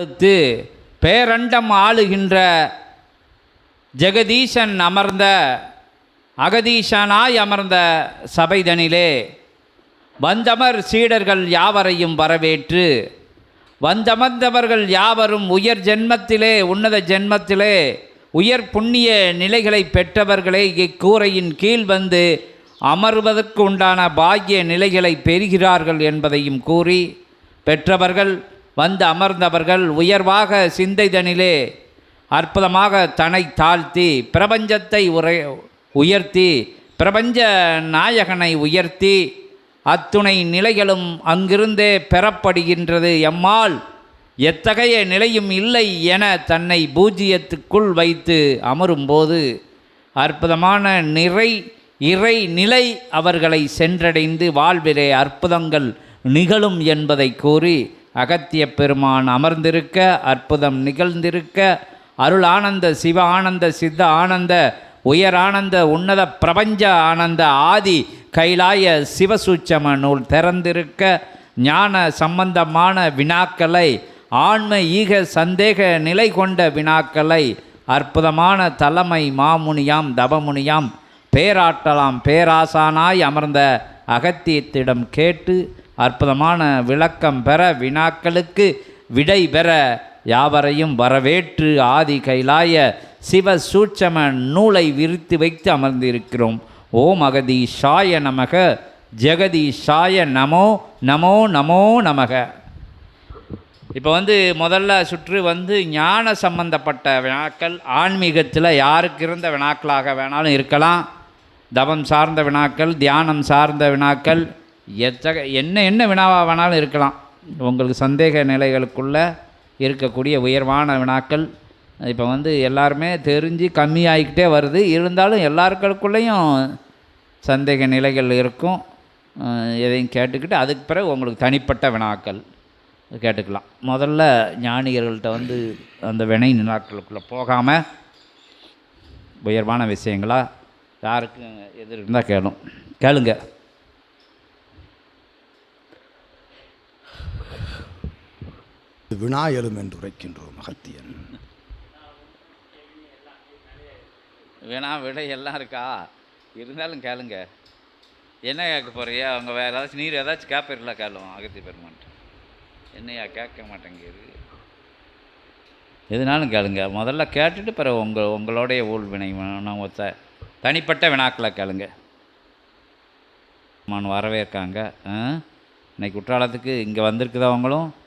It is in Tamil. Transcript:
அடுத்து பேரண்டம் ஆளுகின்ற ஜெகதீசன் அமர்ந்த அகதீசனாய் அமர்ந்த சபைதனிலே வந்தமர் சீடர்கள் யாவரையும் வரவேற்று வந்தமர்ந்தவர்கள் யாவரும் உயர் ஜென்மத்திலே உன்னத ஜென்மத்திலே உயர் புண்ணிய நிலைகளை பெற்றவர்களே இக்கூரையின் கீழ் வந்து அமர்வதற்கு உண்டான பாக்கிய நிலைகளை பெறுகிறார்கள் என்பதையும் கூறி பெற்றவர்கள் வந்து அமர்ந்தவர்கள் உயர்வாக சிந்தைதனிலே அற்புதமாக தன்னை தாழ்த்தி பிரபஞ்சத்தை உரை உயர்த்தி பிரபஞ்ச நாயகனை உயர்த்தி அத்துணை நிலைகளும் அங்கிருந்தே பெறப்படுகின்றது. எம்மால் எத்தகைய நிலையும் இல்லை என தன்னை பூஜ்ஜியத்துக்குள் வைத்து அமரும்போது அற்புதமான நிறை இறை நிலை அவர்களை சென்றடைந்து வாழ்விலே அற்புதங்கள் நிகழும் என்பதை கூறி அகத்திய பெருமான் அமர்ந்திருக்க அற்புதம் நிகழ்ந்திருக்க அருள் ஆனந்த சிவ ஆனந்த சித்த ஆனந்த உயர் ஆனந்த உன்னத பிரபஞ்ச ஆனந்த ஆதி கைலாய சிவசூச்சம நூல் திறந்திருக்க ஞான சம்பந்தமான வினாக்களை ஆன்ம ஈக சந்தேக நிலை கொண்ட வினாக்களை அற்புதமான தலைமை மாமுனியாம் தவமுனியாம் பேராட்டலாம் பேராசானாய் அமர்ந்த அகத்தியத்திடம் கேட்டு அற்புதமான விளக்கம் பெற வினாக்களுக்கு விடை பெற யாவரையும் வரவேற்று ஆதி கைலாய சிவ சூட்சம நூலை விரித்து வைத்து அமர்ந்திருக்கிறோம். ஓம் அகதீஷாய நமக ஜெகதீஷாய நமோ நமோ நமோ நமக. இப்போ வந்து முதல்ல சுற்று வந்து ஞான சம்பந்தப்பட்ட வினாக்கள் ஆன்மீகத்தில் யாருக்கு இருந்த வினாக்களாக வேணாலும் இருக்கலாம். தவம் சார்ந்த வினாக்கள் தியானம் சார்ந்த வினாக்கள் எத்தக என்ன என்ன வினாவாக வேணாலும் இருக்கலாம். உங்களுக்கு சந்தேக நிலைகளுக்குள்ளே இருக்கக்கூடிய உயர்வான வினாக்கள் இப்போ வந்து எல்லாருமே தெரிஞ்சு கம்மியாகிக்கிட்டே வருது. இருந்தாலும் எல்லாருக்களுக்குள்ளேயும் சந்தேக நிலைகள் இருக்கும். எதையும் கேட்டுக்கிட்டு அதுக்கு பிறகு உங்களுக்கு தனிப்பட்ட வினாக்கள் கேட்டுக்கலாம். முதல்ல ஞானிகர்கள்ட்ட வந்து அந்த வினை நிலாக்களுக்குள்ளே போகாமல் உயர்வான விஷயங்களாக யாருக்கும் எது இருந்தால் கேளும். கேளுங்கள் வினா எழும் என்று உரைக்கின்றோம் அகத்தியன். வினா விடை எல்லாம் இருக்கா? இருந்தாலும் கேளுங்க. என்ன கேட்க போறியா? அவங்க வேறு ஏதாச்சும் நீர் ஏதாச்சும் கேட்பீர்களா கேளும் அகத்தி பெருமான்ட்டு. என்னையா கேட்க மாட்டேங்குது எதுனாலும் கேளுங்க. முதல்ல கேட்டுட்டு பிறகு உங்கள் உங்களுடைய ஊழ் வினை ஒத்த தனிப்பட்ட வினாக்களை கேளுங்க. மான் வரவேற்காங்க. ஆ? இன்னைக்கு குற்றாலத்துக்கு இங்கே வந்திருக்குதா அவங்களும்